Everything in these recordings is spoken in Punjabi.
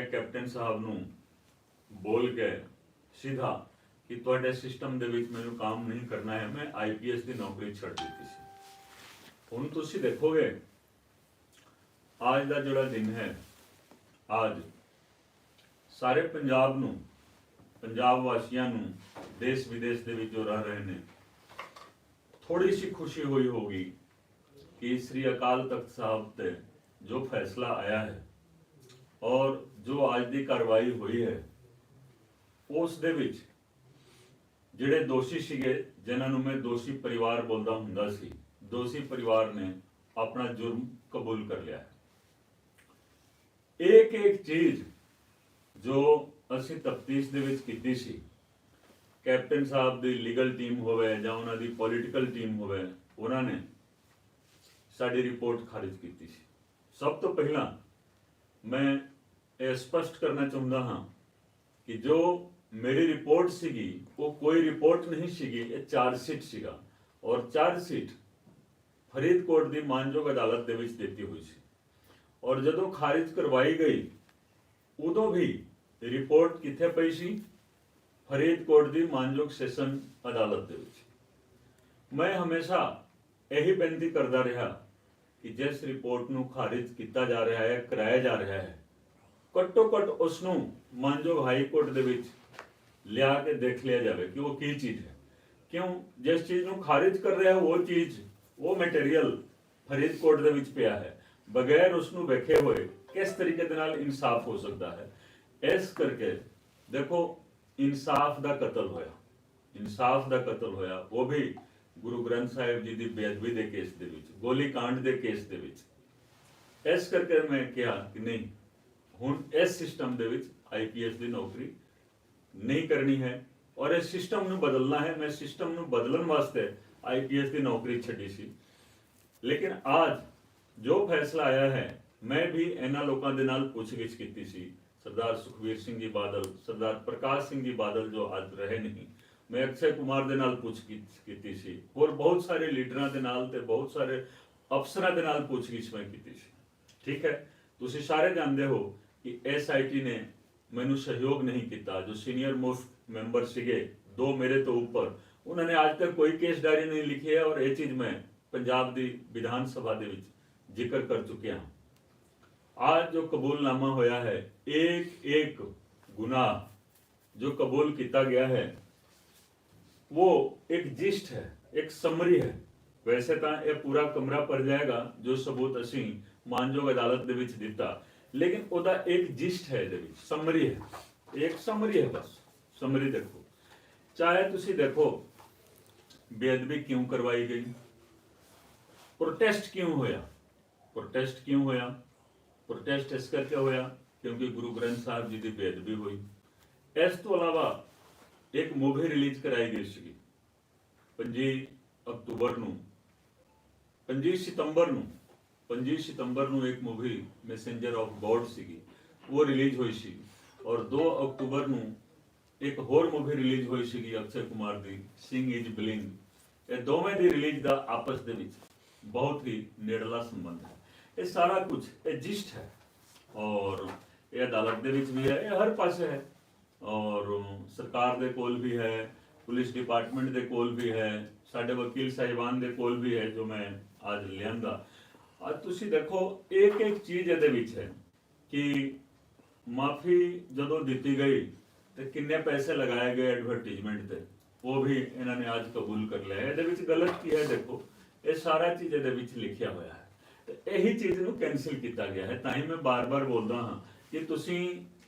ਮੈਂ ਕੈਪਟਨ ਸਾਹਿਬ ਨੂੰ ਬੋਲ ਕੇ ਸਿੱਧਾ ਕਿ ਤੁਹਾਡੇ ਸਿਸਟਮ ਦੇ ਵਿੱਚ ਮੈਨੂੰ ਕੰਮ ਨਹੀਂ ਕਰਨਾ ਹੈ, ਮੈਂ ਆਈਪੀਐਸ ਦੀ ਨੌਕਰੀ ਛੱਡ ਦਿੱਤੀ ਸੀ। ਹੁਣ ਤੁਸੀਂ ਦੇਖੋਗੇ, ਅੱਜ ਦਾ ਜਿਹੜਾ ਦਿਨ ਹੈ, ਅੱਜ ਸਾਰੇ ਪੰਜਾਬ ਨੂੰ, ਪੰਜਾਬ ਵਾਸੀਆਂ ਨੂੰ, ਦੇਸ਼ ਵਿਦੇਸ਼ ਦੇ ਵਿੱਚ ਜੋ ਰਹਿ ਰਹੇ ਨੇ ਥੋੜੀ ਸੀ ਖੁਸ਼ੀ ਹੋਈ ਹੋਗੀ ਕਿ ਸ੍ਰੀ ਅਕਾਲ ਤਖਤ ਸਾਹਿਬ ਤੇ ਜੋ ਫੈਸਲਾ ਆਇਆ ਹੈ ਔਰ ਜੋ ਅੱਜ ਦੀ ਕਾਰਵਾਈ ਹੋਈ ਹੈ, ਉਸ ਦੇ ਵਿੱਚ ਜਿਹੜੇ ਦੋਸ਼ੀ ਸੀਗੇ, ਜਿਨ੍ਹਾਂ ਨੂੰ ਮੈਂ ਦੋਸ਼ੀ ਪਰਿਵਾਰ ਬੋਲਦਾ ਹੁੰਦਾ ਸੀ, ਦੋਸ਼ੀ ਪਰਿਵਾਰ ਨੇ ਆਪਣਾ ਜੁਰਮ ਕਬੂਲ ਕਰ ਲਿਆ। ਇੱਕ ਇੱਕ ਚੀਜ਼ ਜੋ ਅਸੀਂ ਤਫਤੀਸ਼ ਦੇ ਵਿੱਚ ਕੀਤੀ ਸੀ, ਕੈਪਟਨ ਸਾਹਿਬ ਦੀ ਲੀਗਲ ਟੀਮ ਹੋਵੇ ਜਾਂ ਉਹਨਾਂ ਦੀ ਪੋਲੀਟੀਕਲ ਟੀਮ ਹੋਵੇ, ਉਹਨਾਂ ਨੇ ਸਾਡੀ ਰਿਪੋਰਟ ਖਾਰਿਜ ਕੀਤੀ ਸੀ। ਸਭ ਤੋਂ ਪਹਿਲਾਂ ਮੈਂ ਇਹ ਸਪਸ਼ਟ ਕਰਨਾ ਚਾਹੁੰਦਾ ਹਾਂ ਕਿ ਜੋ ਮੇਰੀ ਰਿਪੋਰਟ ਸੀਗੀ, ਉਹ ਕੋਈ ਰਿਪੋਰਟ ਨਹੀਂ ਸੀਗੀ, ਇਹ ਚਾਰਜ ਸ਼ੀਟ ਸੀਗਾ। ਔਰ ਚਾਰਜ ਸ਼ੀਟ ਫਰੀਦਕੋਟ ਦੀ ਮਾਨਯੋਗ ਅਦਾਲਤ ਦੇ ਵਿੱਚ ਦਿੱਤੀ ਹੋਈ ਸੀ। ਔਰ ਜਦੋਂ ਖਾਰਿਜ ਕਰਵਾਈ ਗਈ, ਉਦੋਂ ਵੀ ਰਿਪੋਰਟ ਕਿੱਥੇ ਪਈ ਸੀ? ਫਰੀਦਕੋਟ ਦੀ ਮਾਨਯੋਗ ਸੈਸ਼ਨ ਅਦਾਲਤ ਦੇ ਵਿੱਚ। ਮੈਂ ਹਮੇਸ਼ਾ ਇਹੀ ਬੇਨਤੀ ਕਰਦਾ ਰਿਹਾ ਕਿ ਜਿਸ ਰਿਪੋਰਟ ਨੂੰ ਖਾਰਿਜ ਕੀਤਾ ਜਾ ਰਿਹਾ ਹੈ, ਕਰਾਇਆ ਜਾ ਰਿਹਾ ਹੈ ਘੱਟੋ ਘੱਟ ਉਸ ਨੂੰ ਮਾਨਯੋਗ ਹਾਈ ਕੋਰਟ ਦੇ ਵਿੱਚ ਲਿਆ ਕੇ ਦੇਖ ਲਿਆ ਜਾਵੇ ਕਿ ਉਹ ਕੀ ਚੀਜ਼ ਹੈ। ਕਿਉਂ? ਜਿਸ ਚੀਜ਼ ਨੂੰ ਖਾਰਿਜ ਕਰ ਰਿਹਾ ਉਹ ਚੀਜ਼, ਉਹ ਮਟੀਰੀਅਲ ਫਰੀਦਕੋਟ ਦੇ ਵਿੱਚ ਪਿਆ ਹੈ। ਬਗੈਰ ਉਸ ਨੂੰ ਵੇਖੇ ਹੋਏ ਕਿਸ ਤਰੀਕੇ ਦੇ ਨਾਲ ਇਨਸਾਫ ਹੋ ਸਕਦਾ ਹੈ? ਇਸ ਕਰਕੇ ਦੇਖੋ, ਇਨਸਾਫ ਦਾ ਕਤਲ ਹੋਇਆ। ਇਨਸਾਫ ਦਾ ਕਤਲ ਹੋਇਆ। ਉਹ ਵੀ ਗੁਰੂ ਗ੍ਰੰਥ ਸਾਹਿਬ ਜੀ ਦੀ ਬੇਅਦਬੀ ਦੇ ਕੇਸ ਦੇ ਵਿੱਚ ਗੋਲੀ ਕਾਂਡ ਦੇ ਕੇਸ ਦੇ ਵਿੱਚ। ਇਸ ਕਰਕੇ ਮੈਂ ਕਿਹਾ ਕਿ ਨਹੀਂ ਹੁਣ ਇਸ ਸਿਸਟਮ ਦੇ ਵਿੱਚ ਆਈਪੀਐਸ ਦੀ ਨੌਕਰੀ ਨਹੀਂ ਕਰਨੀ ਹੈ ਔਰ ਇਸ ਸਿਸਟਮ ਨੂੰ ਬਦਲਣਾ ਹੈ। ਮੈਂ ਸਿਸਟਮ ਨੂੰ ਬਦਲਣ ਵਾਸਤੇ ਆਈਪੀਐਸ ਦੀ ਨੌਕਰੀ ਛੱਡੀ ਸੀ। ਲੇਕਿਨ ਅੱਜ ਜੋ ਫੈਸਲਾ ਆਇਆ ਹੈ, ਮੈਂ ਵੀ ਇਹਨਾਂ ਲੋਕਾਂ ਦੇ ਨਾਲ ਪੁੱਛਗਿੱਛ ਕੀਤੀ ਸੀ। ਸਰਦਾਰ ਸੁਖਵੀਰ ਸਿੰਘ ਜੀ ਬਾਦਲ, ਸਰਦਾਰ ਪ੍ਰਕਾਸ਼ ਸਿੰਘ ਜੀ ਬਾਦਲ ਜੋ ਅੱਜ ਰਹੇ ਨਹੀਂ, ਮੈਂ ਅਕਸ਼ੇ ਕੁਮਾਰ ਦੇ ਨਾਲ ਪੁੱਛਗਿੱਛ ਕੀਤੀ ਸੀ ਹੋਰ ਬਹੁਤ ਸਾਰੇ ਲੀਡਰਾਂ ਦੇ ਨਾਲ ਤੇ ਬਹੁਤ ਸਾਰੇ ਅਫਸਰਾਂ ਦੇ ਨਾਲ ਪੁੱਛਗਿੱਛ ਮੈਂ ਕੀਤੀ ਸੀ। ਠੀਕ ਹੈ? ਤੁਸੀਂ ਸਾਰੇ ਜਾਣਦੇ ਹੋ ਕਿ ਐਸਆਈਟੀ ਨੇ ਮੈਨੂੰ ਸਹਿਯੋਗ ਨਹੀਂ ਕੀਤਾ ਜੋ ਸੀਨੀਅਰ ਮੋਸਟ ਮੈਂਬਰ ਸੀਗੇ ਦੋ ਮੇਰੇ ਤੋਂ ਉੱਪਰ ਉਹਨਾਂ ਨੇ ਅੱਜ ਤੱਕ ਕੋਈ ਕੇਸ ਡਾਇਰੀ ਨਹੀਂ ਲਿਖੀ ਹੈ ਔਰ ਇਹ ਚੀਜ਼ ਮੈਂ ਪੰਜਾਬ ਦੀ ਵਿਧਾਨ ਸਭਾ ਦੇ ਵਿੱਚ ਜ਼ਿਕਰ ਕਰ ਚੁੱਕਿਆ ਹਾਂ आज जो कबूलनामा होया है एक एक गुनाह जो कबूल किया गया है वो एक जिस्ट है एक समरी है ਵੈਸੇ ਤਾਂ ਇਹ ਪੂਰਾ ਕਮਰਾ ਭਰ ਜਾਏਗਾ ਜੋ ਸਬੂਤ ਅਸੀਂ ਮਾਨਯੋਗ ਅਦਾਲਤ ਦੇ ਵਿੱਚ ਦਿੱਤਾ ਲੇਕਿਨ ਉਹਦਾ ਇੱਕ ਜਿਸਟ ਹੈ ਇਹਦੇ ਵਿੱਚ ਸਮਰੀ ਹੈ। ਇੱਕ ਸਮਰੀ ਹੈ ਬਸ ਸਮਰੀ ਦੇਖੋ। ਚਾਹੇ ਤੁਸੀਂ ਦੇਖੋ, ਬੇਅਦਬੀ ਕਿਉਂ ਕਰਵਾਈ ਗਈ? ਪ੍ਰੋਟੈਸਟ ਕਿਉਂ ਹੋਇਆ? ਪ੍ਰੋਟੈਸਟ ਕਿਉਂ ਹੋਇਆ? ਪ੍ਰੋਟੈਸਟ ਇਸ ਕਰਕੇ ਹੋਇਆ ਕਿਉਂਕਿ ਗੁਰੂ ਗ੍ਰੰਥ ਸਾਹਿਬ ਜੀ ਦੀ ਬੇਅਦਬੀ ਹੋਈ। ਇਸ ਤੋਂ ਇਲਾਵਾ ਇੱਕ ਮੂਵੀ ਰਿਲੀਜ਼ ਕਰਾਈ ਗਈ ਸੀ 25 ਅਕਤੂਬਰ ਨੂੰ 25 ਸਤੰਬਰ ਨੂੰ। 25 ਸਤੰਬਰ ਨੂੰ ਇੱਕ ਮੂਵੀ ਮੈਸੇਂਜਰ ਆਫ ਗੋਡ ਸੀਗੀ ਉਹ ਰਿਲੀਜ਼ ਹੋਈ ਸੀ ਔਰ 2 ਅਕਤੂਬਰ ਨੂੰ ਇੱਕ ਹੋਰ ਮੂਵੀ ਰਿਲੀਜ਼ ਹੋਈ ਸੀਗੀ ਅਕਸ਼ੇ ਕੁਮਾਰ ਦੀ ਸਿੰਗ ਇਜ ਬਲਿੰਗ ਇਹ ਦੋਵੇਂ ਦੀ ਰਿਲੀਜ਼ ਦਾ ਆਪਸ ਦੇ ਵਿੱਚ ਬਹੁਤ ਹੀ ਨੇੜਲਾ ਸੰਬੰਧ ਹੈ ਇਹ ਸਾਰਾ ਕੁਝ ਇਹ ਜਿਸਟ ਹੈ ਔਰ ਇਹ ਅਦਾਲਤ ਦੇ ਵਿੱਚ ਵੀ ਹੈ ਇਹ ਹਰ ਪਾਸੇ ਹੈ ਔਰ ਸਰਕਾਰ ਦੇ ਕੋਲ ਵੀ ਹੈ ਪੁਲਿਸ ਡਿਪਾਰਟਮੈਂਟ ਦੇ ਕੋਲ ਵੀ ਹੈ ਸਾਡੇ ਵਕੀਲ ਸਾਹਿਬਾਨ ਦੇ ਕੋਲ ਵੀ ਹੈ ਜੋ ਮੈਂ ਅੱਜ ਲਿਆਂਦਾ ਅੱਜ ਤੁਸੀਂ ਦੇਖੋ, ਇੱਕ ਇੱਕ ਚੀਜ਼ ਇਹਦੇ ਵਿੱਚ ਹੈ ਕਿ ਮਾਫੀ ਜਦੋਂ ਦਿੱਤੀ ਗਈ ਤੇ ਕਿੰਨੇ ਪੈਸੇ ਲਗਾਏ ਗਏ ਐਡਵਰਟਾਈਜ਼ਮੈਂਟ ਤੇ, ਉਹ ਵੀ ਇਹਨਾਂ ਨੇ ਅੱਜ ਕਬੂਲ ਕਰ ਲਿਆ। ਇਹਦੇ ਵਿੱਚ ਗਲਤ ਕੀ ਹੈ ਦੇਖੋ, ਇਹ ਸਾਰਾ ਚੀਜ਼ ਇਹਦੇ ਵਿੱਚ ਲਿਖਿਆ ਹੋਇਆ ਹੈ। ਤੇ ਇਹੀ ਚੀਜ਼ ਨੂੰ ਕੈਨਸਲ ਕੀਤਾ ਗਿਆ ਹੈ। ਤਾਂ ਹੀ ਮੈਂ ਬਾਰ-ਬਾਰ ਬੋਲਦਾ ਹਾਂ ਕਿ ਤੁਸੀਂ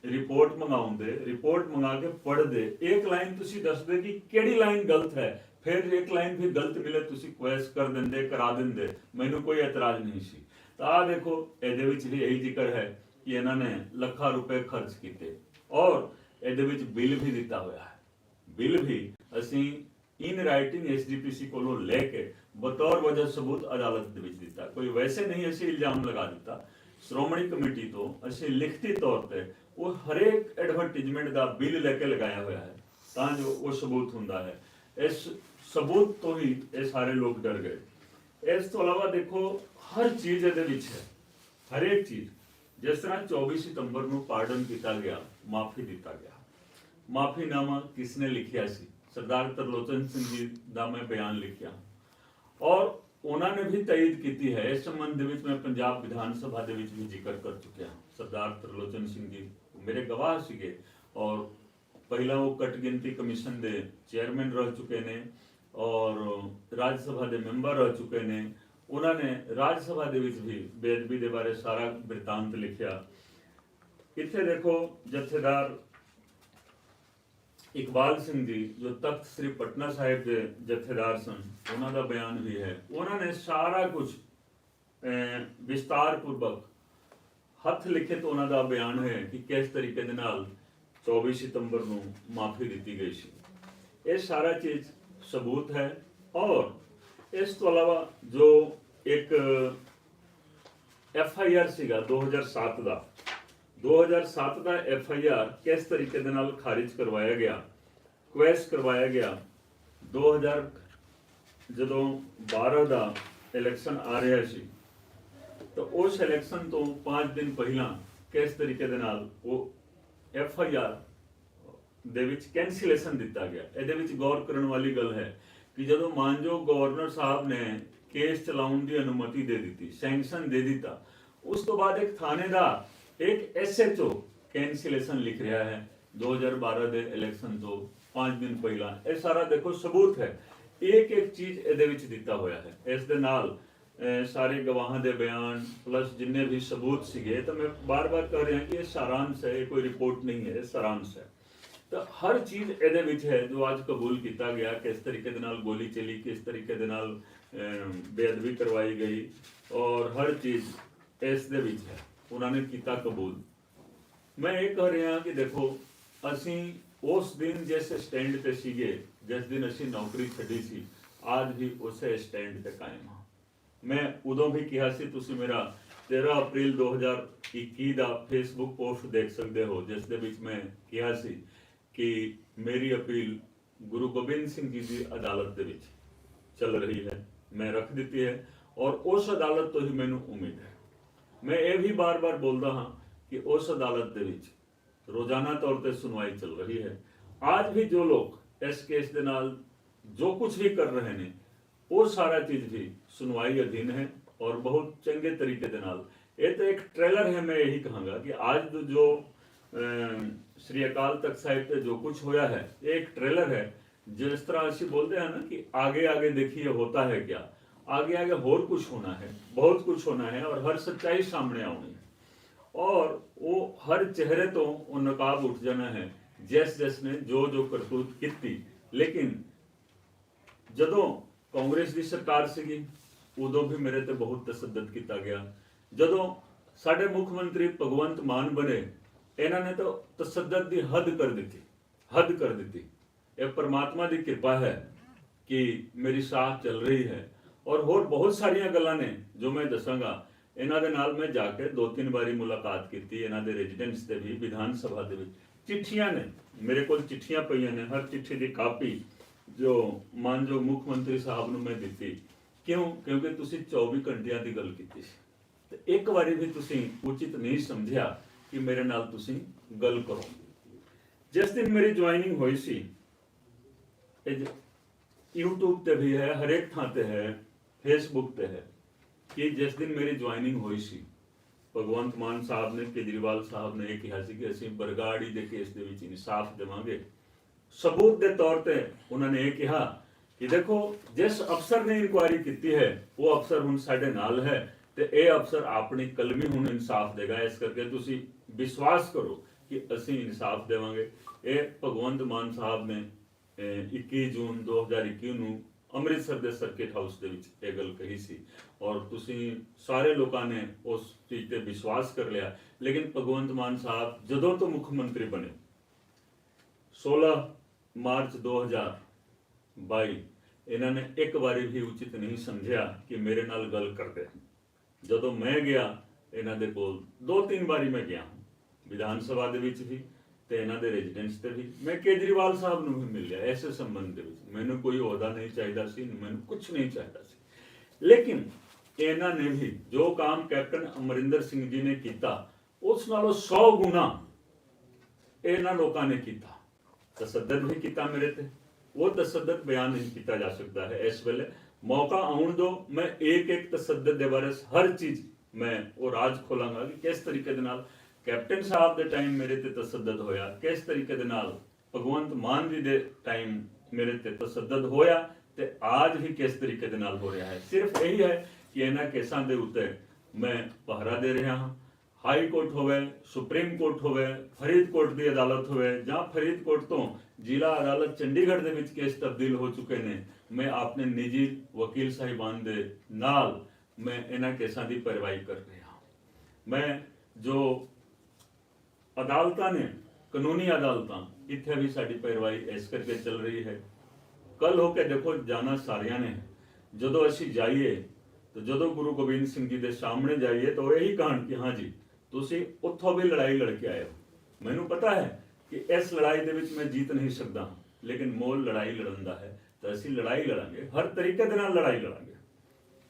ਰਿਪੋਰਟ ਮੰਗਾਉਂਦੇ ਰਿਪੋਰਟ ਮੰਗਾ ਕੇ ਪੜ੍ਹਦੇ, ਇੱਕ ਲਾਈਨ ਤੁਸੀਂ ਦੱਸਦੇ ਕਿ ਕਿਹੜੀ ਲਾਈਨ ਗਲਤ ਹੈ ਫਿਰ ਇੱਕ ਲਾਈਨ ਵੀ ਗਲਤ ਮਿਲੇ, ਤੁਸੀਂ ਕੁਐਸ ਕਰ ਦਿੰਦੇ, ਕਰਾ ਦਿੰਦੇ। ਮੈਨੂੰ ਕੋਈ ਇਤਰਾਜ਼ ਨਹੀਂ ਸੀ। ਤਾਂ ਆ ਦੇਖੋ, ਇਹਦੇ ਵਿੱਚ ਵੀ ਇਹੀ ਜ਼ਿਕਰ ਹੈ ਕਿ ਇਹਨਾਂ ਨੇ ਲੱਖਾਂ ਰੁਪਏ ਖਰਚ ਕੀਤੇ। ਔਰ ਇਹਦੇ ਵਿੱਚ ਬਿੱਲ ਵੀ ਦਿੱਤਾ ਹੋਇਆ ਹੈ। ਬਿੱਲ ਵੀ ਅਸੀਂ ਇਨ ਰਾਈਟਿੰਗ ਐਸਜੀਪੀਸੀ ਕੋਲੋਂ ਲੈ ਕੇ ਬਤੌਰ ਵਜ੍ਹਾ ਸਬੂਤ ਅਦਾਲਤ ਦੇ ਵਿੱਚ ਦਿੱਤਾ। ਕੋਈ ਵੈਸੇ ਨਹੀਂ ਅਸੀਂ ਇਲਜ਼ਾਮ ਲਗਾ ਦਿੱਤਾ। ਸ਼੍ਰੋਮਣੀ ਕਮੇਟੀ ਤੋਂ ਅਸੀਂ ਲਿਖਤੀ ਤੌਰ ਤੇ ਉਹ ਹਰੇਕ ਐਡਵਰਟਾਈਜ਼ਮੈਂਟ ਦਾ ਬਿੱਲ ਲੈ ਕੇ ਲਗਾਇਆ ਹੋਇਆ ਹੈ। ਤਾਂ ਜੋ ਉਹ ਸਬੂਤ ਹੁੰਦਾ ਹੈ। ਇਸ ਸਬੂਤ ਤੋਂ ਹੀ ਇਹ ਸਾਰੇ ਲੋਕ ਡਰ ਗਏ ਇਸ ਤੋਂ ਇਲਾਵਾ ਦੇਖੋ ਹਰ ਚੀਜ਼ ਇਹਦੇ ਵਿੱਚ ਹੈ ਹਰੇਕ ਚੀਜ਼ ਜਿਸ ਤਰ੍ਹਾਂ 24 ਸਤੰਬਰ ਨੂੰ ਪਾਰਡਨ ਕੀਤਾ ਗਿਆ ਮਾਫੀ ਦਿੱਤਾ ਗਿਆ ਮਾਫੀਨਾਮਾ ਕਿਸਨੇ ਲਿਖਿਆ ਸੀ ਸਰਦਾਰ ਤਰਲੋਚਨ ਸਿੰਘ ਜੀ ਦਾ ਮੈਂ ਬਿਆਨ ਲਿਖਿਆ ਔਰ ਉਹਨਾਂ ਨੇ ਵੀ ਤਾਇਦ ਕੀਤੀ ਹੈ ਇਸ ਸੰਬੰਧ ਦੇ ਵਿੱਚ ਮੈਂ ਪੰਜਾਬ ਵਿਧਾਨ ਸਭਾ ਦੇ ਵਿੱਚ ਵੀ ਜ਼ਿਕਰ ਕਰ ਚੁੱਕਿਆ ਹਾਂ। ਸਰਦਾਰ ਤਰਲੋਚਨ ਸਿੰਘ ਜੀ ਮੇਰੇ ਗਵਾਹ ਸੀਗੇ ਔਰ ਪਹਿਲਾਂ ਉਹ ਕਟ ਗਿਣਤੀ ਕਮਿਸ਼ਨ ਦੇ ਚੇਅਰਮੈਨ ਰਹਿ ਚੁੱਕੇ ਨੇ ਔਰ ਰਾਜ ਸਭਾ ਦੇ ਮੈਂਬਰ ਰਹਿ ਚੁੱਕੇ ਨੇ। ਉਹਨਾਂ ਨੇ ਰਾਜ ਸਭਾ ਦੇ ਵਿੱਚ ਵੀ ਬੇਅਦਬੀ ਦੇ ਬਾਰੇ ਸਾਰਾ ਬਿਰਤਾਂਤ ਲਿਖਿਆ। ਇੱਥੇ ਦੇਖੋ ਜਥੇਦਾਰ ਇਕਬਾਲ ਸਿੰਘ ਜੀ, ਜੋ ਤਖਤ ਸ੍ਰੀ ਪਟਨਾ ਸਾਹਿਬ ਦੇ ਜਥੇਦਾਰ ਸਨ, ਉਹਨਾਂ ਦਾ ਬਿਆਨ ਵੀ ਹੈ। ਉਹਨਾਂ ਨੇ ਸਾਰਾ ਕੁਝ ਵਿਸਤਾਰ ਪੂਰਵਕ ਹੱਥ ਲਿਖੇ ਤੋਂ ਉਹਨਾਂ ਦਾ ਬਿਆਨ ਹੈ ਕਿ ਕਿਸ ਤਰੀਕੇ ਦੇ ਨਾਲ 24 ਸਤੰਬਰ ਨੂੰ ਮਾਫੀ ਦਿੱਤੀ ਗਈ ਸੀ। ਇਹ ਸਾਰਾ ਚੀਜ਼ ਸਬੂਤ ਹੈ ਔਰ ਇਸ ਤੋਂ ਇਲਾਵਾ ਜੋ ਇੱਕ ਐਫ ਆਈ ਆਰ ਸੀਗਾ 2007 ਦਾ 2007 ਦਾ ਐਫ ਆਈ ਆਰ ਕਿਸ ਤਰੀਕੇ ਦੇ ਨਾਲ ਖਾਰਿਜ ਕਰਵਾਇਆ ਗਿਆ, ਕੁਐਸ ਕਰਵਾਇਆ ਗਿਆ 2000 ਜਦੋਂ 12 ਦਾ ਇਲੈਕਸ਼ਨ ਆ ਰਿਹਾ ਸੀ, ਤਾਂ ਉਸ ਇਲੈਕਸ਼ਨ ਤੋਂ 5 ਦਿਨ ਪਹਿਲਾਂ ਕਿਸ ਤਰੀਕੇ ਦੇ ਨਾਲ ਉਹ ਐਫ ਆਈ ਆਰ ਦੇ ਵਿੱਚ ਕੈਂਸਲੇਸ਼ਨ ਦਿੱਤਾ ਗਿਆ। ਇਹਦੇ ਵਿੱਚ ਗੌਰ ਕਰਨ ਵਾਲੀ ਗੱਲ ਹੈ ਕਿ ਜਦੋਂ ਮਾਨਯੋਗ ਗਵਰਨਰ ਸਾਹਿਬ ਨੇ ਕੇਸ ਚਲਾਉਣ ਦੀ ਅਨੁਮਤੀ ਦੇ ਦਿੱਤੀ ਸੈਂਕਸ਼ਨ ਦੇ ਦਿੱਤਾ, ਉਸ ਤੋਂ ਬਾਅਦ ਇੱਕ ਥਾਣੇ ਦਾ, ਇੱਕ ਐਸਐਚਓ ਕੈਂਸਲੇਸ਼ਨ ਲਿਖ ਰਿਹਾ ਹੈ 2012 ਦੇ ਇਲੈਕਸ਼ਨ ਤੋਂ 5 ਦਿਨ ਪਹਿਲਾਂ। ਇਹ ਸਾਰਾ ਦੇਖੋ ਸਬੂਤ ਹੈ। ਇੱਕ ਇੱਕ ਚੀਜ਼ ਇਹਦੇ ਵਿੱਚ ਦਿੱਤਾ ਹੋਇਆ ਹੈ। ਇਸ ਦੇ ਨਾਲ ਸਾਰੇ ਗਵਾਹਾਂ ਦੇ ਬਿਆਨ ਪਲੱਸ ਜਿੰਨੇ ਵੀ ਸਬੂਤ ਸੀਗੇ ਤਾਂ ਮੈਂ ਬਾਰ-ਬਾਰ ਕਹਿ ਰਿਹਾ ਕਿ ਇਹ ਸਾਰਾਂਸ਼ ਹੈ ਇਹ ਕੋਈ ਰਿਪੋਰਟ ਨਹੀਂ ਹੈ ਇਹ ਸਾਰਾਂਸ਼ ਹੈ ਤਾਂ ਹਰ ਚੀਜ਼ ਇਹਦੇ ਵਿੱਚ ਹੈ ਜੋ ਅੱਜ ਕਬੂਲ ਕੀਤਾ ਗਿਆ ਕਿਸ ਤਰੀਕੇ ਦੇ ਨਾਲ ਗੋਲੀ ਚਲੀ ਕਿਸ ਤਰੀਕੇ ਦੇ ਨਾਲ ਅਮ, ਬੇਅਦਬੀ ਕਰਵਾਈ ਗਈ ਔਰ ਹਰ ਚੀਜ਼ ਇਸ ਦੇ ਵਿੱਚ ਹੈ ਉਹਨਾਂ ਨੇ ਕੀਤਾ ਕਬੂਲ ਮੈਂ ਇਹ ਕਹਿ ਰਿਹਾ ਕਿ ਦੇਖੋ ਅਸੀਂ ਉਸ ਦਿਨ ਜਿਸ ਸਟੈਂਡ ਤੇ ਸੀਗੇ ਜਿਸ ਦਿਨ ਅਸੀਂ ਨੌਕਰੀ ਛੱਡੀ ਸੀ ਅੱਜ ਵੀ ਉਸੇ ਸਟੈਂਡ ਤੇ ਕਾਇਮ ਹਾਂ ਮੈਂ ਉਦੋਂ ਵੀ ਕਿਹਾ ਸੀ, ਤੁਸੀਂ ਮੇਰਾ 13 ਅਪ੍ਰੈਲ 2021 ਦਾ ਫੇਸਬੁੱਕ ਪੋਸਟ ਦੇਖ ਸਕਦੇ ਹੋ, ਜਿਸ ਦੇ ਵਿੱਚ ਮੈਂ ਕਿਹਾ ਸੀ ਕਿ ਮੇਰੀ ਅਪੀਲ ਗੁਰੂ ਗੋਬਿੰਦ ਸਿੰਘ ਜੀ ਦੀ ਅਦਾਲਤ ਦੇ ਵਿੱਚ ਚੱਲ ਰਹੀ ਹੈ, ਮੈਂ ਰੱਖ ਦਿੱਤੀ ਹੈ ਔਰ ਉਸ ਅਦਾਲਤ ਤੋਂ ਹੀ ਮੈਨੂੰ ਉਮੀਦ ਹੈ। ਮੈਂ ਇਹ ਵੀ ਬਾਰ-ਬਾਰ ਬੋਲਦਾ ਹਾਂ ਕਿ ਉਸ ਅਦਾਲਤ ਦੇ ਵਿੱਚ ਰੋਜ਼ਾਨਾ ਤੌਰ ਤੇ ਸੁਣਵਾਈ ਚੱਲ ਰਹੀ ਹੈ। ਅੱਜ ਵੀ ਜੋ ਲੋਕ ਇਸ ਕੇਸ ਦੇ ਨਾਲ ਜੋ ਕੁਝ ਵੀ ਕਰ ਰਹੇ ਨੇ और सारा चीज़ भी सुनवाई अधीन है और बहुत चंगे तरीके के नाल। ये तो एक ट्रेलर है, मैं यही कहूँगा कि आज तो जो श्री अकाल तख्त साहिब से जो कुछ होया है एक ट्रेलर है। जिस तरह अच्छी बोलते हैं ना कि आगे आगे देखिए होता है क्या? आगे आगे और कुछ होना है, बहुत कुछ होना है और हर सच्चाई सामने आनी है। और वो हर चेहरे तो वो नकाब उठ जाना है जैस जैस ने जो जो करतूत की लेकिन जदों ਕਾਂਗਰਸ ਦੀ ਸਰਕਾਰ ਸੀਗੀ, ਉਦੋਂ ਵੀ ਮੇਰੇ ਤੇ ਬਹੁਤ ਤਸੱਦਦ ਕੀਤਾ ਗਿਆ। ਜਦੋਂ ਸਾਡੇ ਮੁੱਖ ਮੰਤਰੀ ਭਗਵੰਤ ਮਾਨ ਬਣੇ, ਇਹਨਾਂ ਨੇ ਤਾਂ ਤਸੱਦਦ ਦੀ ਹੱਦ ਕਰ ਦਿੱਤੀ, ਹੱਦ ਕਰ ਦਿੱਤੀ। ਇਹ ਪਰਮਾਤਮਾ ਦੀ ਕਿਰਪਾ ਹੈ ਕਿ ਮੇਰੀ ਸਾਥ ਚੱਲ ਰਹੀ ਹੈ। ਔਰ ਹੋਰ ਬਹੁਤ ਸਾਰੀਆਂ ਗੱਲਾਂ ਨੇ ਜੋ ਮੈਂ ਦੱਸਾਂਗਾ। ਇਹਨਾਂ ਦੇ ਨਾਲ ਮੈਂ ਜਾ ਕੇ ਦੋ ਤਿੰਨ ਵਾਰੀ ਮੁਲਾਕਾਤ ਕੀਤੀ, ਇਹਨਾਂ ਦੇ ਰੈਜ਼ੀਡੈਂਸ ਤੇ ਵੀ, ਵਿਧਾਨ ਸਭਾ ਦੇ ਵਿੱਚ। ਚਿੱਠੀਆਂ ਨੇ, ਮੇਰੇ ਕੋਲ ਚਿੱਠੀਆਂ ਪਈਆਂ ਨੇ, ਹਰ ਚਿੱਠੀ ਦੀ ਕਾਪੀ ਜੋ ਮਾਨਯੋਗ ਮੁੱਖ ਮੰਤਰੀ ਸਾਹਿਬ ਨੂੰ ਮੈਂ ਦਿੱਤੀ, ਕਿਉਂ? ਕਿਉਂਕਿ ਤੁਸੀਂ 24 ਘੰਟਿਆਂ ਦੀ ਗੱਲ ਕੀਤੀ ਸੀ। ਤੇ ਇੱਕ ਵਾਰੀ ਵੀ ਤੁਸੀਂ ਉਚਿਤ ਨਹੀਂ ਸਮਝਿਆ ਕਿ ਮੇਰੇ ਨਾਲ ਤੁਸੀਂ ਗੱਲ ਕਰੋ। ਜਿਸ ਦਿਨ ਮੇਰੀ ਜੁਆਇਨਿੰਗ ਹੋਈ ਸੀ, ਇਹ YouTube ਤੇ ਵੀ ਹੈ, ਹਰੇਕ ਥਾਂ ਤੇ ਹੈ, Facebook ਤੇ ਹੈ, ਕਿ ਜਿਸ ਦਿਨ ਮੇਰੀ ਜੁਆਇਨਿੰਗ ਹੋਈ ਸੀ, ਭਗਵੰਤ ਮਾਨ ਸਾਹਿਬ ਨੇ, ਕੇਜਰੀਵਾਲ ਸਾਹਿਬ ਨੇ ਇਹ ਕਿਹਾ ਸੀ ਕਿ ਅਸੀਂ ਬਰਗਾੜੀ ਦੇ ਕੇਸ ਦੇ ਵਿੱਚ ਇਨਸਾਫ ਦੇਵਾਂਗੇ। ਸਬੂਤ ਦੇ ਤੌਰ ਤੇ ਉਹਨਾਂ ਨੇ ਇਹ ਕਿਹਾ ਕਿ ਦੇਖੋ ਜਿਸ ਅਫਸਰ ਨੇ ਇਨਕੁਆਇਰੀ ਕੀਤੀ ਹੈ ਉਹ ਅਫਸਰ ਹੁਣ ਸਾਡੇ ਨਾਲ ਹੈ ਤੇ ਇਹ ਅਫਸਰ ਆਪਣੀ ਕਲਮੀ ਹੁਣ ਇਨਸਾਫ ਦੇਗਾ ਇਸ ਕਰਕੇ ਤੁਸੀਂ ਵਿਸ਼ਵਾਸ ਕਰੋ ਕਿ ਅਸੀਂ ਇਨਸਾਫ ਦੇਵਾਂਗੇ ਇਹ ਭਗਵੰਤ ਮਾਨ ਸਾਹਿਬ ਨੇ ਅਹ, 21 ਜੂਨ 2021 ਨੂੰ ਅੰਮ੍ਰਿਤਸਰ ਦੇ ਸਰਕਟ ਹਾਊਸ ਦੇ ਵਿੱਚ ਇਹ ਗੱਲ ਕਹੀ ਸੀ ਔਰ ਤੁਸੀਂ ਸਾਰੇ ਲੋਕਾਂ ਨੇ ਉਸ ਚੀਜ਼ ਤੇ ਵਿਸ਼ਵਾਸ ਕਰ ਲਿਆ ਲੇਕਿਨ ਭਗਵੰਤ ਮਾਨ ਸਾਹਿਬ ਜਦੋਂ ਤੋਂ ਮੁੱਖ ਮੰਤਰੀ ਬਣੇ 16 ਮਾਰਚ 2022 ਇਹਨਾਂ ਨੇ ਇੱਕ ਵਾਰੀ ਵੀ ਉਚਿਤ ਨਹੀਂ ਸਮਝਿਆ ਕਿ ਮੇਰੇ ਨਾਲ ਗੱਲ ਕਰਦੇ ਜਦੋਂ ਮੈਂ ਗਿਆ, ਇਹਨਾਂ ਦੇ ਕੋਲ ਦੋ ਤਿੰਨ ਵਾਰੀ ਮੈਂ ਗਿਆ। ਵਿਧਾਨ ਸਭਾ ਦੇ ਵਿੱਚ ਵੀ ਤੇ ਇਹਨਾਂ ਦੇ ਰੈਜ਼ੀਡੈਂਸ ਤੇ ਵੀ। ਮੈਂ ਕੇਜਰੀਵਾਲ ਸਾਹਿਬ ਨੂੰ ਵੀ ਮਿਲਿਆ ਐਸੇ ਸੰਬੰਧ ਦੇ ਵਿੱਚ। ਮੈਨੂੰ ਕੋਈ ਅਹੁਦਾ ਨਹੀਂ ਚਾਹੀਦਾ ਸੀ, ਮੈਨੂੰ ਕੁਝ ਨਹੀਂ ਚਾਹੀਦਾ ਸੀ। ਲੇਕਿਨ ਇਹਨਾਂ ਨੇ ਵੀ ਜੋ ਕੰਮ ਕੈਪਟਨ ਅਮਰਿੰਦਰ ਸਿੰਘ ਜੀ ਨੇ ਕੀਤਾ, ਉਸ ਨਾਲੋਂ 100 ਗੁਣਾ ਇਹਨਾਂ ਲੋਕਾਂ ਨੇ ਕੀਤਾ। ਤਸੱਦਦ ਵੀ ਕੀਤਾ ਮੇਰੇ ਤੇ। ਉਹ ਤਸੱਦਦ ਬਿਆਨ ਨਹੀਂ ਕੀਤਾ ਜਾ ਸਕਦਾ ਹੈ ਇਸ ਵੇਲੇ। ਮੌਕਾ ਆਉਣ ਦੋ ਮੈਂ ਇੱਕ ਇੱਕ ਤਸੱਦਦ ਦੇ ਬਾਰੇ ਹਰ ਚੀਜ਼ ਮੈਂ ਉਹ ਰਾਜ ਖੋਲਾਂਗਾ ਕਿ ਕਿਸ ਤਰੀਕੇ ਦੇ ਨਾਲ ਕੈਪਟਨ ਸਾਹਿਬ ਦੇ ਟਾਈਮ ਮੇਰੇ ਤੇ ਤਸੱਦਦ ਹੋਇਆ, ਕਿਸ ਤਰੀਕੇ ਦੇ ਨਾਲ ਭਗਵੰਤ ਮਾਨ ਜੀ ਦੇ ਟਾਈਮ ਮੇਰੇ ਤੇ ਤਸੱਦਦ ਹੋਇਆ ਤੇ ਅੱਜ ਵੀ ਕਿਸ ਤਰੀਕੇ ਦੇ ਨਾਲ ਹੋ ਰਿਹਾ ਹੈ। ਸਿਰਫ ਇਹੀ ਹੈ ਕਿ ਇਹਨਾਂ ਕੇਸਾਂ ਦੇ ਉੱਤੇ ਮੈਂ ਪਹਿਰਾ ਦੇ ਰਿਹਾ ਹਾਂ। ਹਾਈ ਕੋਰਟ ਹੋਵੇ, ਸੁਪਰੀਮ ਕੋਰਟ ਹੋਵੇ ਫਰੀਦਕੋਟ ਦੀ ਅਦਾਲਤ ਹੋਵੇ ਜਾਂ ਫਰੀਦਕੋਟ ਤੋਂ ਜ਼ਿਲ੍ਹਾ ਅਦਾਲਤ ਚੰਡੀਗੜ੍ਹ ਦੇ ਵਿੱਚ ਕੇਸ ਤਬਦੀਲ ਹੋ ਚੁੱਕੇ ਨੇ, ਮੈਂ ਆਪਣੇ ਨਿੱਜੀ ਵਕੀਲ ਸਾਹਿਬਾਨ ਦੇ ਨਾਲ ਮੈਂ ਇਹਨਾਂ ਕੇਸਾਂ ਦੀ ਪੈਰਵਾਈ ਕਰ ਰਿਹਾ ਮੈਂ ਜੋ ਅਦਾਲਤਾਂ ਨੇ, ਕਾਨੂੰਨੀ ਅਦਾਲਤਾਂ, ਇੱਥੇ ਵੀ ਸਾਡੀ ਪੈਰਵਾਈ ਇਸ ਕਰਕੇ ਚੱਲ ਰਹੀ ਹੈ। ਕੱਲ ਹੋ ਕੇ ਦੇਖੋ, ਜਾਣਾ ਸਾਰਿਆਂ ਨੇ। ਜਦੋਂ ਅਸੀਂ ਜਾਈਏ, ਤਾਂ ਜਦੋਂ ਗੁਰੂ ਗੋਬਿੰਦ ਸਿੰਘ ਜੀ ਦੇ ਸਾਹਮਣੇ ਜਾਈਏ, ਤਾਂ ਉਹ ਇਹੀ ਕਹਾਣ ਕਿ ਹਾਂ ਜੀ ਤੁਸੀਂ ਉੱਥੋਂ ਵੀ ਲੜਾਈ ਲੜ ਕੇ ਆਏ ਹੋ। ਮੈਨੂੰ ਪਤਾ ਹੈ ਕਿ ਇਸ ਲੜਾਈ ਦੇ ਵਿੱਚ ਮੈਂ ਜੀਤ ਨਹੀਂ ਸਕਦਾ। ਲੇਕਿਨ ਮੋਲ ਲੜਾਈ ਲੜਨ ਦਾ ਹੈ, ਤਾਂ ਅਸੀਂ ਲੜਾਈ ਲੜਾਂਗੇ। ਹਰ ਤਰੀਕੇ ਦੇ ਨਾਲ ਲੜਾਈ ਲੜਾਂਗੇ।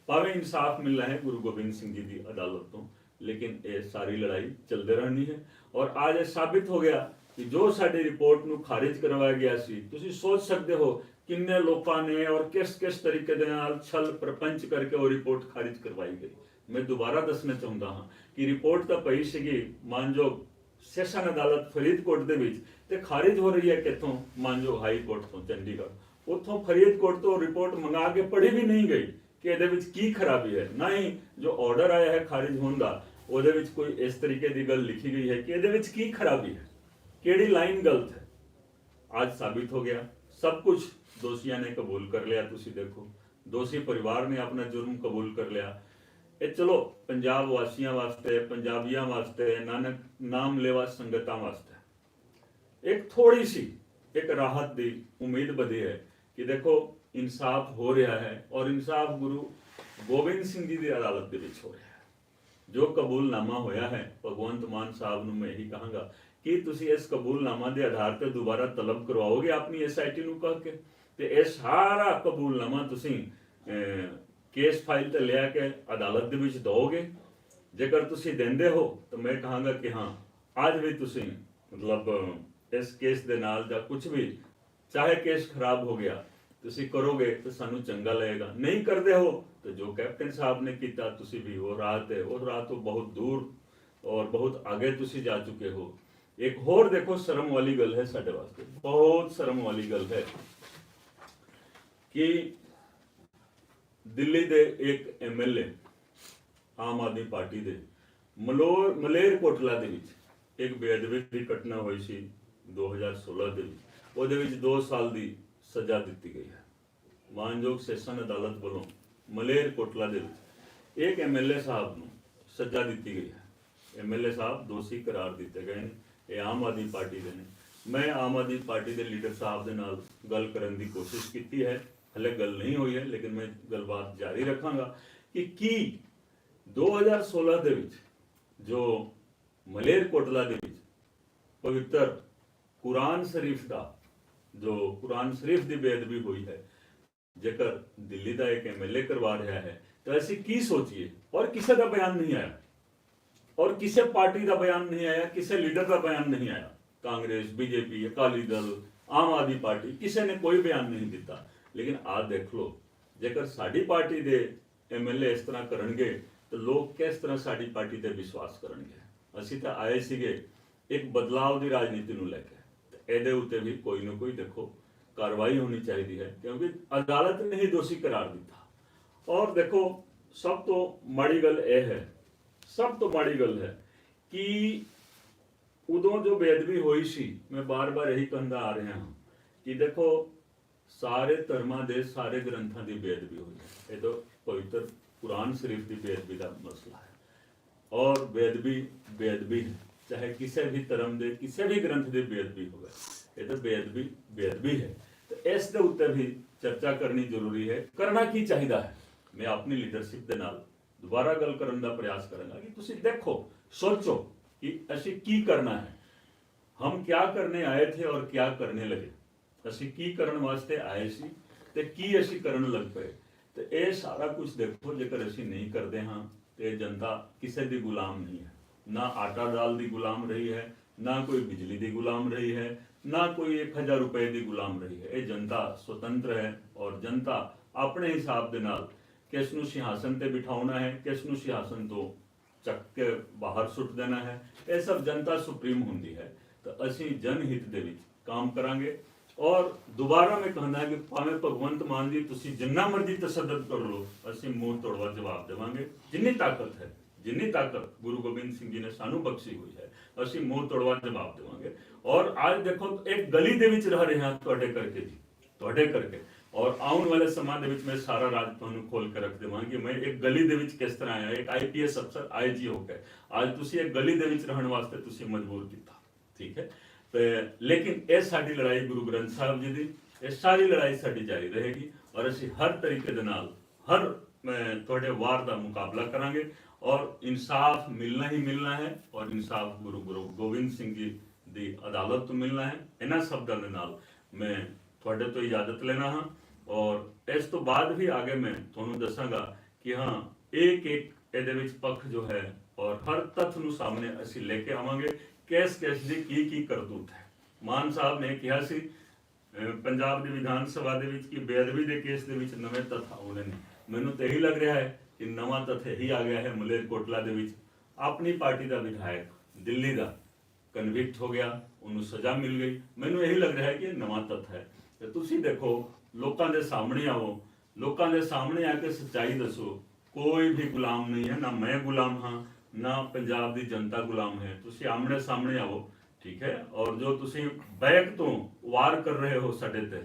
ਭਾਵੇਂ ਇਨਸਾਫ ਮਿਲਣਾ ਹੈ ਗੁਰੂ ਗੋਬਿੰਦ ਸਿੰਘ ਜੀ ਦੀ ਅਦਾਲਤ ਤੋਂ, ਲੇਕਿਨ ਇਹ ਸਾਰੀ ਲੜਾਈ ਚੱਲਦੇ ਰਹਿਣੀ ਹੈ। ਔਰ ਅੱਜ ਇਹ ਸਾਬਿਤ ਹੋ ਗਿਆ ਕਿ ਜੋ ਸਾਡੀ ਰਿਪੋਰਟ ਨੂੰ ਖਾਰਿਜ ਕਰਵਾਇਆ ਗਿਆ ਸੀ, ਤੁਸੀਂ ਸੋਚ ਸਕਦੇ ਹੋ ਕਿੰਨੇ ਲੋਕਾਂ ਨੇ ਔਰ ਕਿਸ ਕਿਸ ਤਰੀਕੇ ਦੇ ਨਾਲ ਛਲ ਪ੍ਰਪੰਚ ਕਰਕੇ ਉਹ ਰਿਪੋਰਟ ਖਾਰਿਜ ਕਰਵਾਈ ਗਈ। ਮੈਂ ਦੁਬਾਰਾ ਦੱਸਣਾ ਚਾਹੁੰਦਾ ਹਾਂ ਕਿ ਰਿਪੋਰਟ ਤਾਂ ਪਈ ਸੀਗੀ ਮਾਨਯੋਗ ਸੈਸ਼ਨ ਅਦਾਲਤ ਫਰੀਦਕੋਟ ਦੇ ਵਿੱਚ ਤੇ ਖਾਰਿਜ ਹੋ ਰਹੀ ਹੈ ਕਿੱਥੋਂ? ਮਾਨਯੋਗ ਹਾਈ ਕੋਰਟ ਤੋਂ, ਚੰਡੀਗੜ੍ਹ। ਉੱਥੋਂ ਫਰੀਦਕੋਟ ਤੋਂ ਰਿਪੋਰਟ ਮੰਗਾ ਕੇ ਪੜ੍ਹੀ ਵੀ ਨਹੀਂ ਗਈ ਕਿ ਇਹਦੇ ਵਿੱਚ ਕੀ ਖਰਾਬੀ ਹੈ। ਨਾ ਹੀ ਜੋ ਆਰਡਰ ਆਇਆ ਹੈ ਖਾਰਿਜ ਹੋਣ ਦਾ, ਉਹਦੇ ਵਿੱਚ ਕੋਈ ਇਸ ਤਰੀਕੇ ਦੀ ਗੱਲ ਲਿਖੀ ਗਈ ਹੈ ਕਿ ਇਹਦੇ ਵਿੱਚ ਕੀ ਖਰਾਬੀ ਹੈ? ਕਿਹੜੀ ਲਾਈਨ ਗਲਤ ਹੈ? ਅੱਜ ਸਾਬਿਤ ਹੋ ਗਿਆ। ਸਭ ਕੁਝ ਦੋਸ਼ੀਆਂ ਨੇ ਕਬੂਲ ਕਰ ਲਿਆ, ਤੁਸੀਂ ਦੇਖੋ। ਦੋਸ਼ੀ ਪਰਿਵਾਰ ਨੇ ਆਪਣਾ ਜੁਰਮ ਕਬੂਲ ਕਰ ਲਿਆ। ਇਹ ਚਲੋ ਪੰਜਾਬ ਵਾਸੀਆਂ ਵਾਸਤੇ ਪੰਜਾਬੀਆਂ ਵਾਸਤੇ ਨਾਨਕ ਨਾਮ ਲੈਵਾ ਸੰਗਤਾਂ ਵਾਸਤੇ। ਇੱਕ ਥੋੜੀ ਸੀ ਇੱਕ ਰਾਹਤ ਦੀ ਉਮੀਦ ਵਧੀ ਹੈ ਕਿ ਦੇਖੋ ਇਨਸਾਫ ਹੋ ਰਿਹਾ ਹੈ ਔਰ ਇਨਸਾਫ ਗੁਰੂ ਗੋਬਿੰਦ ਸਿੰਘ ਜੀ ਦੀ ਅਦਾਲਤ ਦੇ ਵਿੱਚ ਹੋ ਰਿਹਾ ਹੈ। ਜੋ ਕਬੂਲਨਾਮਾ ਹੋਇਆ ਹੈ ਭਗਵੰਤ ਮਾਨ ਸਾਹਿਬ ਨੂੰ ਮੈਂ ਇਹੀ ਕਹਾਂਗਾ ਕਿ ਤੁਸੀਂ ਇਸ ਕਬੂਲਨਾਮਾ ਦੇ ਆਧਾਰ ਤੇ ਦੁਬਾਰਾ ਤਲਬ ਕਰਵਾਓਗੇ ਆਪਣੀ ਐਸਆਈਟੀ ਨੂੰ ਕਹ ਕੇ? ਤੇ ਇਹ ਸਾਰਾ ਕਬੂਲਨਾਮਾ ਤੁਸੀਂ ਅਹ, ਕੇਸ ਫਾਈਲ ਤੇ ਲਿਆ ਕੇ ਅਦਾਲਤ ਦੇ ਵਿੱਚ ਦੋਗੇ ਜੇਕਰ ਤੁਸੀਂ ਦਿੰਦੇ ਹੋ, ਤਾਂ ਮੈਂ ਕਹਾਂਗਾ ਕਿ ਹਾਂ, ਅੱਜ ਵੀ ਤੁਸੀਂ ਮਤਲਬ, ਇਸ ਕੇਸ ਦੇ ਨਾਲ ਜਾਂ ਕੁਝ ਵੀ, ਚਾਹੇ ਕੇਸ ਖਰਾਬ ਹੋ ਗਿਆ, ਤੁਸੀਂ ਕਰੋਗੇ ਤਾਂ ਸਾਨੂੰ ਚੰਗਾ ਲੱਗੇਗਾ। ਨਹੀਂ ਕਰਦੇ ਹੋ, ਤਾਂ ਜੋ ਕੈਪਟਨ ਸਾਹਿਬ ਨੇ ਕੀਤਾ, ਤੁਸੀਂ ਵੀ ਉਹ ਰਾਹ ਤੇ, ਉਹ ਰਾਹ ਤੋਂ ਬਹੁਤ ਦੂਰ ਔਰ ਬਹੁਤ ਅੱਗੇ ਤੁਸੀਂ ਜਾ ਚੁੱਕੇ ਹੋ। ਇੱਕ ਹੋਰ ਦੇਖੋ, ਸ਼ਰਮ ਵਾਲੀ ਗੱਲ ਹੈ ਸਾਡੇ ਵਾਸਤੇ। ਬਹੁਤ ਸ਼ਰਮ ਵਾਲੀ ਗੱਲ ਹੈ ਕਿ ਦਿੱਲੀ ਦੇ ਇੱਕ ਐਮਐਲਏ ਆਮ ਆਦਮੀ ਪਾਰਟੀ ਦੇ ਮਲੋਰ ਮਲੇਰ ਕੋਟਲਾ ਦੇ ਵਿੱਚ ਇੱਕ ਬੇਅਦਬੀ ਦੀ ਘਟਨਾ ਹੋਈ ਸੀ 2016 ਦੇ ਵਿੱਚ। ਉਹਦੇ ਵਿੱਚ 2 ਸਾਲ ਦੀ ਸਜ਼ਾ ਦਿੱਤੀ ਗਈ ਹੈ। ਮਾਨਯੋਗ ਸੈਸ਼ਨ ਅਦਾਲਤ ਵੱਲੋਂ ਮਲੇਰ ਕੋਟਲਾ ਦੇ ਵਿੱਚ ਇੱਕ ਐਮਐਲਏ ਸਾਹਿਬ ਨੂੰ ਸਜ਼ਾ ਦਿੱਤੀ ਗਈ ਹੈ। ਐਮਐਲਏ ਸਾਹਿਬ ਦੋਸ਼ੀ ਕਰਾਰ ਦਿੱਤੇ ਗਏ ਨੇ। ਇਹ ਆਮ ਆਦਮੀ ਪਾਰਟੀ ਦੇ ਨੇ। ਮੈਂ ਆਮ ਆਦਮੀ ਪਾਰਟੀ ਦੇ ਲੀਡਰ ਸਾਹਿਬ ਦੇ ਨਾਲ ਗੱਲ ਕਰਨ ਦੀ ਕੋਸ਼ਿਸ਼ ਕੀਤੀ ਹੈ। ਹਲੇ ਗੱਲ ਨਹੀਂ ਹੋਈ ਹੈ, ਲੇਕਿਨ ਮੈਂ ਗੱਲਬਾਤ ਜਾਰੀ ਰੱਖਾਂਗਾ ਕਿ ਕੀ 2016 ਦੇ ਵਿੱਚ ਜੋ ਮਲੇਰ ਕੋਟਲਾ ਦੇ ਵਿੱਚ ਪਵਿੱਤਰ ਕੁਰਾਨ ਸ਼ਰੀਫ ਦਾ, ਜੋ ਕੁਰਾਨ ਸ਼ਰੀਫ ਦੀ ਬੇਅਦਬੀ ਹੋਈ ਹੈ, ਜੇਕਰ ਦਿੱਲੀ ਦਾ ਇੱਕ ਐਮਐਲਏ ਕਰਵਾ ਰਿਹਾ ਹੈ, ਤਾਂ ਅਸੀਂ ਕੀ ਸੋਚੀਏ? ਔਰ ਕਿਸੇ ਦਾ ਬਿਆਨ ਨਹੀਂ ਆਇਆ। ਔਰ ਕਿਸੇ ਪਾਰਟੀ ਦਾ ਬਿਆਨ ਨਹੀਂ ਆਇਆ, ਕਿਸੇ ਲੀਡਰ ਦਾ ਬਿਆਨ ਨਹੀਂ ਆਇਆ। ਕਾਂਗਰਸ, ਬੀਜੇਪੀ, ਅਕਾਲੀ ਦਲ, ਆਮ ਆਦਮੀ ਪਾਰਟੀ, ਕਿਸੇ ਨੇ ਕੋਈ ਬਿਆਨ ਨਹੀਂ ਦਿੱਤਾ। ਲੇਕਿਨ ਆਹ ਦੇਖ ਲਓ, ਜੇਕਰ ਸਾਡੀ ਪਾਰਟੀ ਦੇ ਐਮਐਲਏ ਇਸ ਤਰ੍ਹਾਂ ਕਰਨਗੇ, ਤਾਂ ਲੋਕ ਕਿਸ ਤਰ੍ਹਾਂ ਸਾਡੀ ਪਾਰਟੀ ਤੇ ਵਿਸ਼ਵਾਸ ਕਰਨਗੇ? ਅਸੀਂ ਤਾਂ ਆਏ ਸੀਗੇ ਇੱਕ ਬਦਲਾਅ ਦੀ ਰਾਜਨੀਤੀ ਨੂੰ ਲੈ ਕੇ। ਇਹਦੇ ਉੱਤੇ ਵੀ ਕੋਈ ਨਾ ਕੋਈ ਦੇਖੋ, ਕਾਰਵਾਈ ਹੋਣੀ ਚਾਹੀਦੀ ਹੈ, ਕਿਉਂਕਿ ਅਦਾਲਤ ਨੇ ਹੀ ਦੋਸ਼ੀ ਕਰਾਰ ਦਿੱਤਾ। ਔਰ ਦੇਖੋ, ਸਭ ਤੋਂ ਮਾੜੀ ਗੱਲ ਇਹ ਹੈ, ਸਭ ਤੋਂ ਮਾੜੀ ਗੱਲ ਹੈ ਕਿ ਉਦੋਂ ਜੋ ਬੇਅਦਬੀ ਹੋਈ ਸੀ, ਮੈਂ ਬਾਰ-ਬਾਰ ਇਹੀ ਕਹਿੰਦਾ ਆ ਰਿਹਾ ਹਾਂ ਕਿ ਦੇਖੋ ਸਾਰੇ ਧਰਮਾਂ ਦੇ ਸਾਰੇ ਗ੍ਰੰਥਾਂ ਦੀ ਬੇਅਦਬੀ ਹੋਈ ਹੈ। ਇਹ ਤਾਂ ਪਵਿੱਤਰ ਕੁਰਾਨ ਸ਼ਰੀਫ ਦੀ ਬੇਅਦਬੀ ਦਾ ਮਸਲਾ ਹੈ। ਔਰ ਬੇਅਦਬੀ ਬੇਅਦਬੀ ਹੈ। ਚਾਹੇ ਕਿਸੇ ਵੀ ਧਰਮ ਦੇ, ਕਿਸੇ ਵੀ ਗ੍ਰੰਥ ਦੀ ਬੇਅਦਬੀ ਹੋਵੇ, ਇਹ ਤਾਂ ਬੇਅਦਬੀ ਬੇਅਦਬੀ ਹੈ। ਤੇ ਇਸ ਦੇ ਉੱਤੇ ਵੀ ਚਰਚਾ ਕਰਨੀ ਜ਼ਰੂਰੀ ਹੈ। ਕਰਨਾ ਕੀ ਚਾਹੀਦਾ ਹੈ? ਮੈਂ ਆਪਣੀ ਲੀਡਰਸ਼ਿਪ ਦੇ ਨਾਲ ਦੁਬਾਰਾ ਗੱਲ ਕਰਨ ਦਾ ਪ੍ਰਯਾਸ ਕਰਾਂਗਾ ਕਿ ਤੁਸੀਂ ਦੇਖੋ, ਸੋਚੋ ਕਿ ਅਸੀਂ ਕੀ ਕਰਨਾ ਹੈ। ਹਮ ਕਿਆ ਕਰਨੇ ਆਏ ਥੇ ਔਰ ਕਿਆ ਕਰਨੇ ਲਗੇ। ਅਸੀਂ ਕੀ ਕਰਨ ਵਾਸਤੇ ਆਏ ਸੀ ਤੇ ਕੀ ਅਸੀਂ ਕਰਨ ਲੱਗ ਪਏ? ਤੇ ਇਹ ਸਾਰਾ ਕੁਝ ਦੇਖੋ, ਜੇਕਰ ਅਸੀਂ ਨਹੀਂ ਕਰਦੇ ਹਾਂ, ਤੇ ਇਹ ਜਨਤਾ ਕਿਸੇ ਦੀ ਗੁਲਾਮ ਨਹੀਂ ਹੈ। ਨਾ ਆਟਾ ਦਾਲ ਦੀ ਗੁਲਾਮ ਰਹੀ ਹੈ, ਨਾ ਕੋਈ ਬਿਜਲੀ ਦੀ ਗੁਲਾਮ ਰਹੀ ਹੈ, ਨਾ ਕੋਈ 1000 ਰੁਪਏ ਦੀ ਗੁਲਾਮ ਰਹੀ ਹੈ। ਇਹ ਜਨਤਾ ਸੁਤੰਤਰ ਹੈ ਔਰ ਜਨਤਾ ਆਪਣੇ ਹਿਸਾਬ ਦੇ ਨਾਲ ਕਿਸ ਨੂੰ ਸਿਆਸਨ ਤੇ ਬਿਠਾਉਣਾ ਹੈ, ਕਿਸ ਨੂੰ ਸਿਆਸਨ ਤੋਂ ਚੱਕ ਕੇ ਬਾਹਰ ਸੁੱਟ ਦੇਣਾ ਹੈ, ਇਹ ਸਭ ਜਨਤਾ ਸੁਪਰੀਮ ਹੁੰਦੀ ਹੈ। ਤਾਂ ਅਸੀਂ ਜਨ ਹਿੱਤ ਦੇ ਵਿੱਚ ਕੰਮ ਕਰਾਂਗੇ। ਔਰ ਦੁਬਾਰਾ ਮੈਂ ਕਹਿੰਦਾ ਕਿ ਭਾਵੇਂ ਭਗਵੰਤ ਮਾਨ ਜੀ ਤੁਸੀਂ ਜਿੰਨਾ ਮਰਜ਼ੀ ਤਸੱਦਦ ਕਰ ਲਓ, ਅਸੀਂ ਮੂੰਹ ਤੋੜਵਾ ਜਵਾਬ ਦੇਵਾਂਗੇ। ਜਿੰਨੀ ਤਾਕਤ ਹੈ, ਜਿੰਨੀ ਤਾਕਤ ਗੁਰੂ ਗੋਬਿੰਦ ਸਿੰਘ ਜੀ ਨੇ ਸਾਨੂੰ ਬਖਸ਼ੀ ਹੋਈ ਹੈ, ਅਸੀਂ ਮੂੰਹ ਤੋੜਵਾ ਜਵਾਬ ਦੇਵਾਂਗੇ। ਔਰ ਅੱਜ ਦੇਖੋ, ਇੱਕ ਗਲੀ ਦੇ ਵਿੱਚ ਰਹਿ ਰਹੇ ਹਾਂ ਤੁਹਾਡੇ ਕਰਕੇ ਜੀ, ਤੁਹਾਡੇ ਕਰਕੇ। ਔਰ ਆਉਣ ਵਾਲੇ ਸਮਾਂ ਦੇ ਵਿੱਚ ਮੈਂ ਸਾਰਾ ਰਾਜ ਤੁਹਾਨੂੰ ਖੋਲ ਕੇ ਰੱਖ ਦੇਵਾਂਗੀ। ਮੈਂ ਇੱਕ ਗਲੀ ਦੇ ਵਿੱਚ ਕਿਸ ਤਰ੍ਹਾਂ ਆਇਆ, ਇੱਕ ਆਈਪੀਐਸ ਅਫਸਰ ਆਈਜੀ ਹੋ ਕੇ ਅੱਜ ਤੁਸੀਂ ਇੱਕ ਗਲੀ ਦੇ ਵਿੱਚ ਰਹਿਣ ਵਾਸਤੇ ਤੁਸੀਂ ਮਜਬੂਰ ਕੀਤਾ, ਠੀਕ ਹੈ? ਤੇ ਲੇਕਿਨ ਇਹ ਸਾਡੀ ਲੜਾਈ ਗੁਰੂ ਗ੍ਰੰਥ ਸਾਹਿਬ ਜੀ ਦੀ, ਇਹ ਸਾਰੀ ਲੜਾਈ ਸਾਡੀ ਜਾਰੀ ਰਹੇਗੀ ਔਰ ਅਸੀਂ ਹਰ ਤਰੀਕੇ ਦੇ ਨਾਲ, ਹਰ ਤੁਹਾਡੇ ਵਾਰ ਦਾ ਮੁਕਾਬਲਾ ਕਰਾਂਗੇ ਔਰ ਇਨਸਾਫ ਮਿਲਣਾ ਹੀ ਮਿਲਣਾ ਹੈ ਔਰ ਇਨਸਾਫ ਗੁਰੂ ਗੁਰੂ ਗੋਬਿੰਦ ਸਿੰਘ ਜੀ ਦੀ ਅਦਾਲਤ ਤੋਂ ਮਿਲਣਾ ਹੈ। ਇਹਨਾਂ ਸ਼ਬਦਾਂ ਦੇ ਨਾਲ ਮੈਂ ਤੁਹਾਡੇ ਤੋਂ ਇਜਾਜ਼ਤ ਲੈਣਾ ਹਾਂ ਔਰ ਇਸ ਤੋਂ ਬਾਅਦ ਵੀ ਆਗੇ ਮੈਂ ਤੁਹਾਨੂੰ ਦੱਸਾਂਗਾ ਕਿ ਹਾਂ ਇੱਕ ਇੱਕ ਇਹਦੇ ਵਿੱਚ ਪੱਖ ਜੋ ਹੈ ਔਰ ਹਰ ਤੱਥ ਨੂੰ ਸਾਹਮਣੇ ਅਸੀਂ ਲੈ ਕੇ ਆਵਾਂਗੇ। ਕਿਸ ਕਿਸ ਦੀ ਕੀ ਕੀ ਕਰਤੂਤ ਹੈ? ਮਾਨ ਸਾਹਿਬ ਨੇ ਕਿਹਾ ਸੀ ਪੰਜਾਬ ਦੀ ਵਿਧਾਨ ਸਭਾ ਦੇ ਵਿੱਚ ਕਿ ਬੇਅਦਬੀ ਦੇ ਕੇਸ ਦੇ ਵਿੱਚ ਨਵੇਂ ਤੱਥ ਆਉਣੇ ਨੇ। ਮੈਨੂੰ ਤਾਂ ਇਹੀ ਲੱਗ ਰਿਹਾ ਹੈ ਕਿ ਨਵਾਂ ਤੱਥ ਇਹੀ ਆ ਗਿਆ ਹੈ ਮਲੇਰਕੋਟਲਾ ਦੇ ਵਿੱਚ। ਆਪਣੀ ਪਾਰਟੀ ਦਾ ਵਿਧਾਇਕ ਦਿੱਲੀ ਦਾ ਕਨਵਿਕਟ ਹੋ ਗਿਆ, ਉਹਨੂੰ ਸਜ਼ਾ ਮਿਲ ਗਈ। ਮੈਨੂੰ ਇਹੀ ਲੱਗ ਰਿਹਾ ਹੈ ਕਿ ਇਹ ਨਵਾਂ ਤੱਥ ਹੈ। ਤੇ ਤੁਸੀਂ ਦੇਖੋ, ਲੋਕਾਂ ਦੇ ਸਾਹਮਣੇ ਆਓ। ਲੋਕਾਂ ਦੇ ਸਾਹਮਣੇ ਆ ਕੇ ਸੱਚਾਈ ਦੱਸੋ। ਕੋਈ ਵੀ ਗੁਲਾਮ ਨਹੀਂ ਹੈ, ਨਾ ਮੈਂ ਗੁਲਾਮ ਹਾਂ ਨਾ ਪੰਜਾਬ ਦੀ ਜਨਤਾ ਗੁਲਾਮ ਹੈ। ਤੁਸੀਂ ਆਮਣੇ ਸਾਹਮਣੇ ਆਓ, ਠੀਕ ਹੈ? ਔਰ ਜੋ ਤੁਸੀਂ ਬੈਕ ਤੋਂ ਵਾਰ ਕਰ ਰਹੇ ਹੋ ਸਾਡੇ ਤੇ,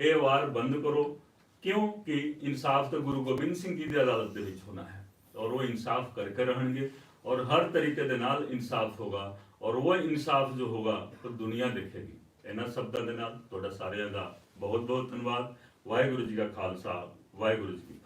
ਇਹ ਵਾਰ ਬੰਦ ਕਰੋ। ਕਿਉਂਕਿ ਇਨਸਾਫ ਤਾਂ ਗੁਰੂ ਗੋਬਿੰਦ ਸਿੰਘ ਜੀ ਦੀ ਅਦਾਲਤ ਦੇ ਵਿੱਚ ਹੋਣਾ ਹੈ। ਔਰ ਉਹ ਇਨਸਾਫ ਕਰਕੇ ਰਹਿਣਗੇ। ਔਰ ਹਰ ਤਰੀਕੇ ਦੇ ਨਾਲ ਇਨਸਾਫ ਹੋਗਾ। ਔਰ ਉਹ ਇਨਸਾਫ ਜੋ ਹੋਗਾ, ਉਹ ਦੁਨੀਆ ਦੇਖੇਗੀ। ਇਹਨਾਂ ਸ਼ਬਦਾਂ ਦੇ ਨਾਲ ਤੁਹਾਡਾ ਸਾਰਿਆਂ ਦਾ ਬਹੁਤ ਬਹੁਤ ਧੰਨਵਾਦ। ਵਾਹਿਗੁਰੂ ਜੀ ਕਾ ਖਾਲਸਾ, ਵਾਹਿਗੁਰੂ ਜੀ